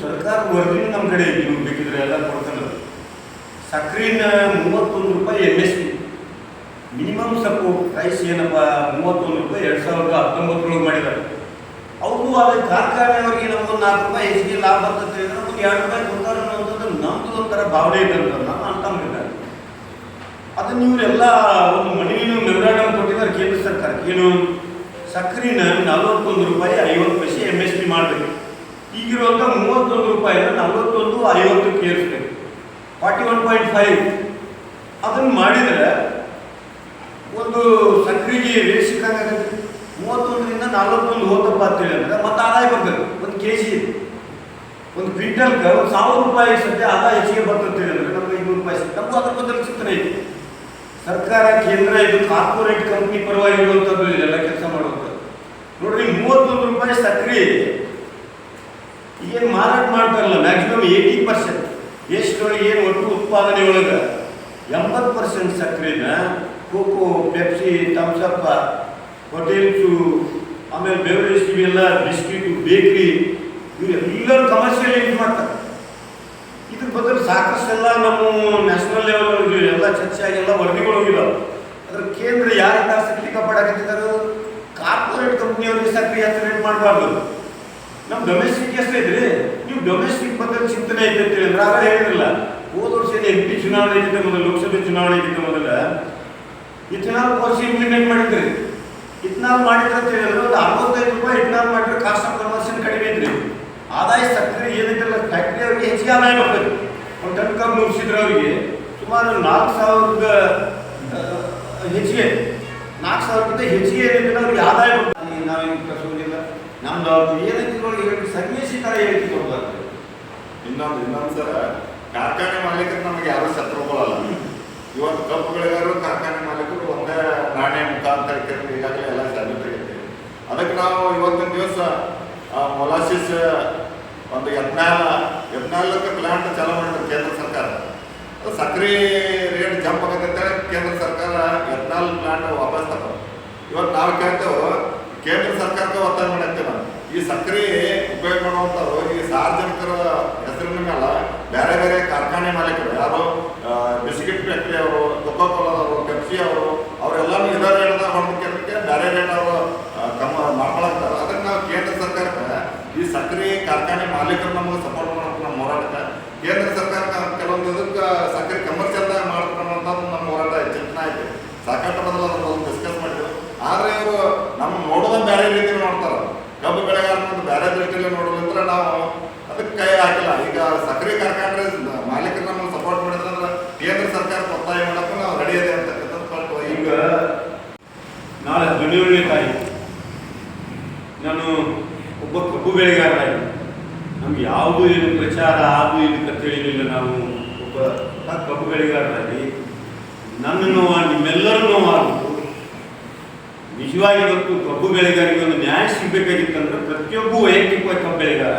ಸರ್ಕಾರ ವರದಿನೂ ನಮ್ಮ ಕಡೆ ನೀವು ಬೇಕಿದ್ರೆ ಎಲ್ಲ ಕೊಡ್ತಾನೆ ಸಕ್ರಿನ ಮೂವತ್ತೊಂದು ರೂಪಾಯಿ M S P minimum support price ಏನಪ್ಪ, ಮೂವತ್ತೊಂದು ರೂಪಾಯಿ ಎರಡು ಸಾವಿರದ ಹತ್ತೊಂಬತ್ತರೊಳಗೆ ಮಾಡಿದ್ದಾರೆ ಅವರು ಅದೇ ಕಾರ್ಖಾನೆಯವರಿಗೆ ನಮಗೊಂದು ನಾಲ್ಕು ರೂಪಾಯಿ ಹೆಚ್ಚಿಗೆ ಲಾಭ ಬರ್ತದೆ ಹೇಳಿದ್ರೆ ನಮಗೆ ಎರಡು ರೂಪಾಯಿ ಕೊಡ್ತಾರೆ ಅನ್ನೋಂಥದ್ದು ನಮ್ದು ಒಂಥರ ಭಾವನೆ ಇದೆ ಅಂತ ನಾನು ಅಂತಂದಿಲ್ಲ ಅದನ್ನ ಇವರೆಲ್ಲ ಒಂದು ಮನೆಯನ್ನು ನಿರ್ಧಾರ ಕೊಟ್ಟಿದ್ದಾರೆ ಕೇಂದ್ರ ಸರ್ಕಾರಕ್ಕೆ ಏನು ಸಕ್ಕರೆನ ನಲವತ್ತೊಂದು ರೂಪಾಯಿ ಐವತ್ತು ಪೈಸೆ ಎಂ ಎಸ್ ಪಿ ಮಾಡಬೇಕು. ಈಗಿರುವಂಥ ಮೂವತ್ತೊಂದು ರೂಪಾಯಿನ ನಲವತ್ತೊಂದು ಐವತ್ತಕ್ಕೆ ಏರಿಸ್ಬೇಕು ಫಾರ್ಟಿ ಒನ್ ಪಾಯಿಂಟ್ ಫೈವ್. ಅದನ್ನು ಮಾಡಿದರೆ ಒಂದು ಸಕ್ಕರೆಗೆ ರೇಟ್ ಸಿಕ್ಕಂಗಾಗತ್ತೆ ಮೂವತ್ತೊಂದರಿಂದ ನಲವತ್ತೊಂದು ಹೋತಪ್ಪ ಅಂತೇಳಿ ಅಂದ್ರೆ ಮತ್ತೆ ಆದಾಯ ಬರ್ತದೆ. ಒಂದು ಕೆ ಜಿ ಒಂದು ಕ್ವಿಂಟಲ್ಗೆ ಒಂದು ಸಾವಿರ ರೂಪಾಯಿ ಸದ್ಯ ಆದಾಯ ಹೆಚ್ಚಿಗೆ ಬರ್ತಂತೇಳಿ ಅಂದರೆ ನಮ್ಗೆ ಐನೂರು ರೂಪಾಯಿ ಸಿಗುತ್ತೆ ನಮಗೂ ಅದ್ರ ಬದಲು ಚಿತ್ರ ಐತಿ ಸರ್ಕಾರ, ಕೇಂದ್ರ, ಇದು ಕಾರ್ಪೊರೇಟ್ ಕಂಪ್ನಿ ಪರವಾಗಿರುವಂಥದ್ದು ಇದೆಲ್ಲ ಕೆಲಸ ಮಾಡುವಂಥದ್ದು ನೋಡ್ರಿ, ಮೂವತ್ತೊಂದು ರೂಪಾಯಿ ಸಕ್ಕರೆ ಏನು ಮಾರಾಟ ಮಾಡ್ತಾರಲ್ಲ ಮ್ಯಾಕ್ಸಿಮಮ್ ಏಯ್ಟಿ ಪರ್ಸೆಂಟ್ ದೇಶದೊಳಗೆ ಏನು ಒಟ್ಟು ಉತ್ಪಾದನೆ ಒಳಗೆ? ಎಂಬತ್ತು ಪರ್ಸೆಂಟ್ ಸಕ್ಕರೆನ ಕೋಕೋ ಪೆಪ್ಸಿ ತಮ್ಸಪ್ಪ ಹೋಟೆಲ್ಸು ಆಮೇಲೆ ಬೆವರೇಜ್ ಇವೆಲ್ಲ ಬಿಸ್ಕಿಟು ಬೇಕ್ರಿ ಇವರೆಲ್ಲರೂ ಕಮರ್ಷಿಯಲ್ ಯೂಸ್ ಮಾಡ್ತಾರೆ. ಇದ್ರ ಬದಲು ಸಾಕಷ್ಟೆಲ್ಲ ನಮ್ಮ ನ್ಯಾಷನಲ್ ಲೆವೆಲ್ ಎಲ್ಲ ಚರ್ಚೆ ಆಗಿ ಎಲ್ಲ ವರದಿಗಳು ಇಲ್ಲ ಅದ್ರ ಕೇಂದ್ರ ಯಾರ ಆಸಕ್ತಿ ಕಾಪಾಡಕತ್ತಿದ್ದಾರೆ ಕಾರ್ಪೊರೇಟ್ ಕಂಪ್ನಿಯವ್ರಿಗೆ ಸಕ್ರಿಯ ರೇಟ್ ಮಾಡಬಾರ್ದು. ನಮ್ಮ ಡೊಮೆಸ್ಟಿಕ್ ಎಷ್ಟು ಐತ್ರಿ ನೀವು ಡೊಮೆಸ್ಟಿಕ್ ಬಗ್ಗೆ ಚಿಂತನೆ ಐತೆ ಅಂತ ಹೇಳಿದ್ರೆ ಆಗ ಹೇಳಿರಲ್ಲ ಹೋದ ವರ್ಷ ಎಂ ಪಿ ಚುನಾವಣೆ ಇದ್ದಿದ್ದ ಮೊದಲು, ಲೋಕಸಭೆ ಚುನಾವಣೆ ಇದ್ದಿದ್ದ ಮೊದಲ. ಇಥನಾಲ್ ವರ್ಷ ಇಂಪ್ಲಿಮೆಂಟ್ ಮಾಡಿದ್ರಿ. ಇಥನಾಲ್ ಮಾಡಿದ್ರೆ ಅಂತ ಹೇಳಿದ್ರೆ ಒಂದು ಅರವತ್ತೈದು ರೂಪಾಯಿ ಇಥನಾಲ್ ಮಾಡಿದ್ರೆ ಕಾಸ್ಟ್ ಆಫ್ ಕನ್ವರ್ಷನ್ ಕಡಿಮೆ ಐತ್ರಿ ಆದಾಯ ಸಕ್ಕರೆ ಏನೈತಿಲ್ಲ ಫ್ಯಾಕ್ಟ್ರಿ ಅವರಿಗೆ ಹೆಚ್ಚಿಗೆ ಆದಾಯ ಬರ್ತದೆ ಒಂದು ಟನ್ ಕಮ್ಮಿ ಮುಗಿಸಿದ್ರೆ ಅವರಿಗೆ, ಸುಮಾರು ನಾಲ್ಕು ಸಾವಿರದ ಹೆಚ್ಚಿಗೆ, ನಾಲ್ಕು ಸಾವಿರಕ್ಕಿಂತ ಹೆಚ್ಚಿಗೆ ಏನಿದ್ರೆ ಅವ್ರಿಗೆ ಆದಾಯ ಬರ್ತದೆ ನಾವೇನು ನಮ್ದು ಅವ್ರದ್ದು ಏನೈತಿ ನೋಡಿ ತರ ಸಂದೇಶಿ ಥರ ಹೇಳಿಕೆ ಇನ್ನೊಂದು ಇನ್ನೊಂದು ಸರ ಕಾರ್ಖಾನೆ ಮಾಲೀಕರು ನಮಗೆ ಯಾರು ಶತ್ರುಗಳಲ್ಲ ಇವತ್ತು ಕಬ್ಬುಗಳಿಗಾರು ಕಾರ್ಖಾನೆ ಮಾಲೀಕರು ಒಂದೇ ನಾಣ್ಯ ಮುಖಾಂತರ ಈಗಾಗಲೇ ಎಲ್ಲ ಸಾಬೀತಾಗೈತೆ ಅದಕ್ಕೆ ನಾವು ಇವತ್ತಿನ ದಿವಸ ಮೊಲಾಸಿಸ್, ಒಂದು ಯತ್ನಾಲ ಯತ್ನಾಲಕ್ಕೆ ಪ್ಲಾಂಟ್ ಚಾಲೂ ಮಾಡಿದ್ರು ಕೇಂದ್ರ ಸರ್ಕಾರ. ಸಕ್ರೆ ರೇಟ್ ಜಂಪ್ ಆಗತ್ತೆ ಕೇಂದ್ರ ಸರ್ಕಾರ ಯತ್ನಾಲ್ ಪ್ಲಾಂಟ್ ವಾಪಸ್ ತಗೋ ಇವತ್ತು ನಾವು ಕೇಳ್ತೇವೆ ಕೇಂದ್ರ ಸರ್ಕಾರಕ್ಕೆ ಒತ್ತಾಯ ಮಾಡುತ್ತೆ ನಾನು. ಈ ಸಕ್ಕರೆ ಉಪಯೋಗ ಮಾಡುವಂಥವ್ರು, ಈ ಸಾರ್ವಜನಿಕರ ಹೆಸರಿನ ಮೇಲೆ ಬೇರೆ ಬೇರೆ ಕಾರ್ಖಾನೆ ಮಾಲೀಕರು, ಯಾರು ಬಿಸ್ಕಿಟ್ ಫ್ಯಾಕ್ಟ್ರಿ ಅವರು ಕೊಕೋ ಕೋಲಾದವರು ಪೆಪ್ಸಿ ಅವರು ಅವರೆಲ್ಲರೂ ಇದೇ ರೇಟ್ದಾಗ ಹೊಂದಕ್ಕೆ ಬೇರೆ ರೇಟ್ ಅವರು ಕಮ್ಮ ಮಾಡ್ಕೊಳಕ್ತಾರೆ ಅದಕ್ಕೆ ನಾವು ಕೇಂದ್ರ ಸರ್ಕಾರಕ್ಕೆ, ಈ ಸಕ್ಕರೆ ಕಾರ್ಖಾನೆ ಮಾಲೀಕರು ನಮಗೆ ಸಪೋರ್ಟ್ ಮಾಡೋಕೆ ನಮ್ಮ ಹೋರಾಟಕ್ಕೆ, ಕೇಂದ್ರ ಸರ್ಕಾರ ಕೆಲವೊಂದು ಇದಕ್ಕೆ ಸಕ್ಕರೆ ಕಮರ್ಷಿಯಲ್ದಾಗ ಮಾಡ್ಕೊಂಡು ನಮ್ಮ ಹೋರಾಟ ಚಿಂತನೆ ಐತೆ ಸಾಕಷ್ಟು ಬದಲು ಅದನ್ನು ಡಿಸ್ಕಸ್ ಮಾಡಿದ್ರು ಆದರೆ ಇವರು ನಮ್ಮ ನೋಡೋದ ಬೇರೆ ರೀತಿ ನೋಡ್ತಾರೆ ಕಬ್ಬು ಬೇರೆ ದೃಷ್ಟಿಯಲ್ಲಿ ನೋಡೋದಂದ್ರೆ ನಾವು ಅದಕ್ಕೆ ಕೈ ಹಾಕಿಲ್ಲ. ಈಗ ಸಕ್ಕರೆ ಕಾರ್ಖಾನೆ ಮಾಲೀಕರು ನಮ್ಮನ್ನು ಸಪೋರ್ಟ್ ಮಾಡಿದ್ರೆ ಕೇಂದ್ರ ಸರ್ಕಾರ ಒತ್ತಾಯ ಮಾಡಕ್ಕೂ ನಾವು ರೆಡಿ ಇದೆ ಅಂತಕ್ಕಂಥದ್ದು ಈಗ ನಾಳೆ ತಾರೀಕು ನಾನು ಒಬ್ಬ ಕಬ್ಬು ಬೆಳೆಗಾರನಾಗಿ. ನಮ್ಗೆ ಯಾವುದು ಏನು ಪ್ರಚಾರ ಅದು ಇದು ಕತ್ತೇಳಿರಲಿಲ್ಲ ನಾವು. ಒಬ್ಬ ಕಬ್ಬು ಬೆಳೆಗಾರನಾಗಿ. ನನ್ನ ನೋವು ನಿಮ್ಮೆಲ್ಲರೂ ನೋವಾಗುತ್ತೆ ನಿಜವಾಗಿ ಇವತ್ತು ಕಬ್ಬು ಬೆಳೆಗಾರರಿಗೆ ಒಂದು ನ್ಯಾಯ ಸಿಗಬೇಕಾಗಿತ್ತಂದ್ರೆ ಪ್ರತಿಯೊಬ್ಬ ವೈಯಕ್ತಿಕವಾಗಿ ಕಬ್ಬು ಬೆಳೆಗಾರ